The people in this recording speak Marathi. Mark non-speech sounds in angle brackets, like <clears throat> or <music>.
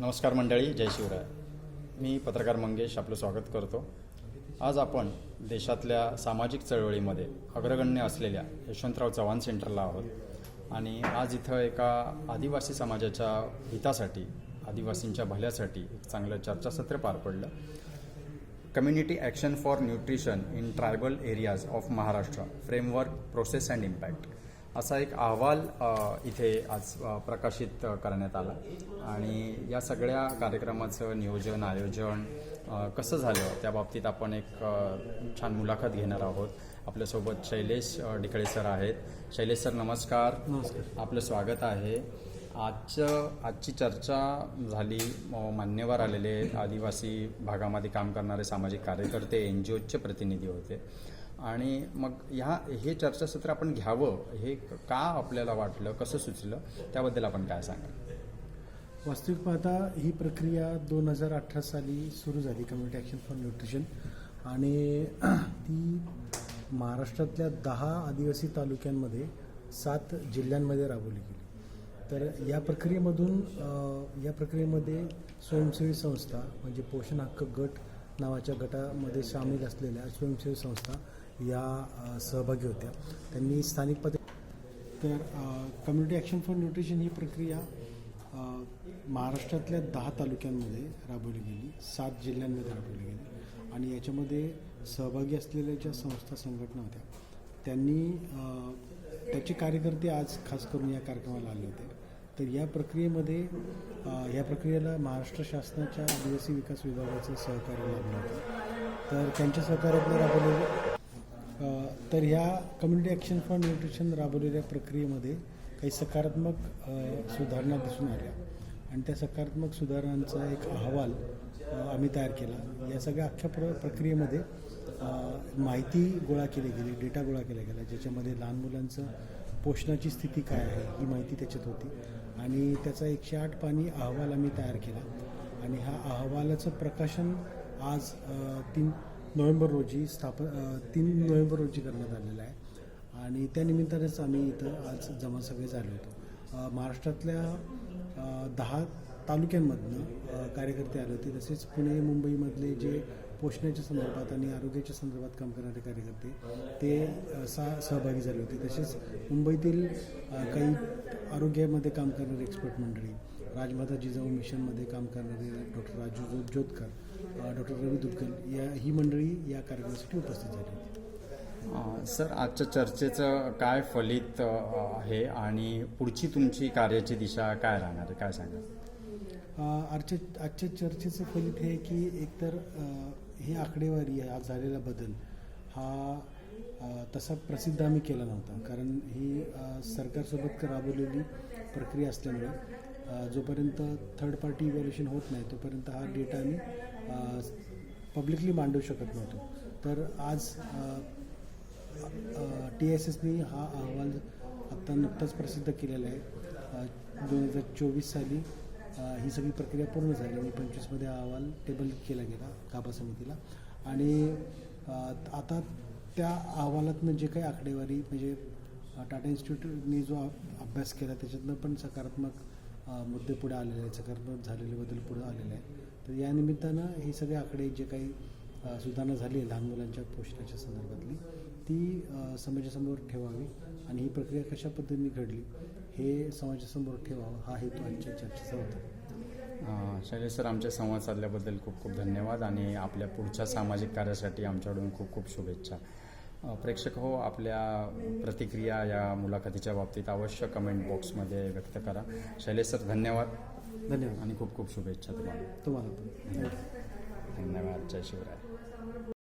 नमस्कार मंडळी जय शिवराय. मी पत्रकार मंगेश आपलं स्वागत करतो. आज आपण देशातल्या सामाजिक चळवळीमध्ये अग्रगण्य असलेल्या यशवंतराव चव्हाण सेंटरला आहोत. आणि आज इथं एका आदिवासी समाजाच्या हितासाठी आदिवासींच्या भल्यासाठी एक चांगलं चर्चासत्र पार पडलं. Community action for nutrition in tribal areas of Maharashtra framework process and impact असा एक अहवाल इथे आज प्रकाशित करण्यात आला. आणि या सगळ्या कार्यक्रमाचं नियोजन आयोजन कसं झालं त्या बाबतीत आपण एक छान मुलाखत घेणार आहोत. आपल्यासोबत शैलेश डिकळे सर आहेत. शैलेश सर नमस्कार. नमस्कार. आपलं स्वागत आहे. आजचं आजची चर्चा झाली मान्यवर आलेले आदिवासी भागामध्ये काम करणारे सामाजिक कार्यकर्ते एन जी ओचे प्रतिनिधी होते. आणि मग ह्या हे चर्चासत्र आपण घ्यावं हे का आपल्याला वाटलं कसं सुचलं त्याबद्दल आपण काय सांगाल? वास्तविक पाहता ही प्रक्रिया दोन हजार अठरा साली सुरू झाली कम्युनिटी ॲक्शन फॉर न्यूट्रिशन आणि <clears throat> ती महाराष्ट्रातल्या दहा आदिवासी तालुक्यांमध्ये सात जिल्ह्यांमध्ये राबवली गेली. तर या प्रक्रियेमधून या प्रक्रियेमध्ये स्वयंसेवी संस्था म्हणजे पोषण हक्क गट नावाच्या गटामध्ये सामील असलेल्या स्वयंसेवी संस्था या सहभागी होत्या. त्यांनी स्थानिक पातळी तर कम्युनिटी ॲक्शन फॉर न्यूट्रिशन ही प्रक्रिया महाराष्ट्रातल्या दहा तालुक्यांमध्ये राबवली गेली सात जिल्ह्यांमध्ये राबवली गेली आणि याच्यामध्ये सहभागी असलेल्या ज्या संस्था संघटना होत्या त्यांनी त्याचे कार्यकर्ते आज खास करून या कार्यक्रमाला आले होते. तर या प्रक्रियेमध्ये या प्रक्रियेला महाराष्ट्र शासनाच्या आदिवासी विकास विभागाचं सहकार्य लाभलं होतं तर त्यांच्या सहकार्यातून राबवलेलं तर ह्या कम्युनिटी ॲक्शन फॉर न्यूट्रिशन राबवलेल्या प्रक्रियेमध्ये काही सकारात्मक सुधारणा दिसून आल्या. आणि त्या सकारात्मक सुधारणांचा एक अहवाल आम्ही तयार केला. या सगळ्या अख्ख्या प्र प्रक्रियेमध्ये माहिती गोळा केली गेली डेटा गोळा केला गेला ज्याच्यामध्ये लहान मुलांचं पोषणाची स्थिती काय आहे ही माहिती त्याच्यात होती. आणि त्याचा एकशे आठ पाणी अहवाल आम्ही तयार केला. आणि ह्या अहवालाचं प्रकाशन आज तीन नोव्हेंबर रोजी स्थापन तीन नोव्हेंबर रोजी करण्यात आलेलं आहे. आणि त्या निमित्तानेच आम्ही इथं आज जमा सगळे झालो होतो. महाराष्ट्रातल्या दहा तालुक्यांमधनं कार्यकर्ते आले होते. तसेच पुणे मुंबईमधले जे पोषणाच्या संदर्भात आणि आरोग्याच्या संदर्भात काम करणारे कार्यकर्ते ते सा सहभागी झाले होते. तसेच मुंबईतील काही आरोग्यामध्ये काम करणारे एक्सपर्ट मंडळी राजमाता जिजाऊ मिशनमध्ये काम करणारे डॉक्टर राजू जोतकर डॉक्टर रवी दुधकल या ही मंडळी या कार्यक्रमासाठी उपस्थित झाली होती. सर आजच्या चर्चेचं काय फलित आहे आणि पुढची तुमची कार्याची दिशा काय राहणार आहे? काय सांगाल? अ, आजच्या आजच्या चर्चेचं फलित हे की एकतर ही आकडेवारी हा झालेला बदल हा तसा प्रसिद्ध आम्ही केला नव्हता. कारण ही सरकारसोबत राबवलेली प्रक्रिया असल्यामुळे जोपर्यंत थर्ड पार्टी इव्हॅल्युएशन होत नाही तोपर्यंत हा डेटा आम्ही पब्लिकली मांडू शकत नव्हतो. तर आज टी एस एसनी हा अहवाल आत्ता नुकताच प्रसिद्ध केलेला आहे. दोन हजार चोवीस साली ही सगळी प्रक्रिया पूर्ण झाली आणि पंचवीसमध्ये अहवाल टेबल केला गेला गाभा समितीला. आणि आता त्या अहवालातनं जे काही आकडेवारी म्हणजे टाटा इन्स्टिट्यूटने जो अभ्यास केला त्याच्यातनं पण सकारात्मक मुद्दे पुढे आलेले आहेत. सकारात्मक झालेले बदल पुढे आलेले आहेत. तर या निमित्तानं हे सगळे आकडे जे काही सुधारणा झाली आहे लहान मुलांच्या पोषणाच्या संदर्भातली ती समाजासमोर ठेवावी आणि ही प्रक्रिया कशा पद्धतीने घडली हे समाजासमोर ठेवावं हा हेतू आजच्या चर्चेचा होता. शैलेश सर आमच्या संवाद साधल्याबद्दल खूप खूप धन्यवाद आणि आपल्या पुढच्या सामाजिक कार्यासाठी आमच्याकडून खूप खूप शुभेच्छा. प्रेक्षक हो आपल्या प्रतिक्रिया या मुलाखतीच्या बाबतीत अवश्य कमेंट बॉक्समध्ये व्यक्त करा. शैलेश सर धन्यवाद. धन्यवाद. आणि खूप खूप शुभेच्छा तुम्हाला. तुम्हाला पण. धन्यवाद. जय शिवराय.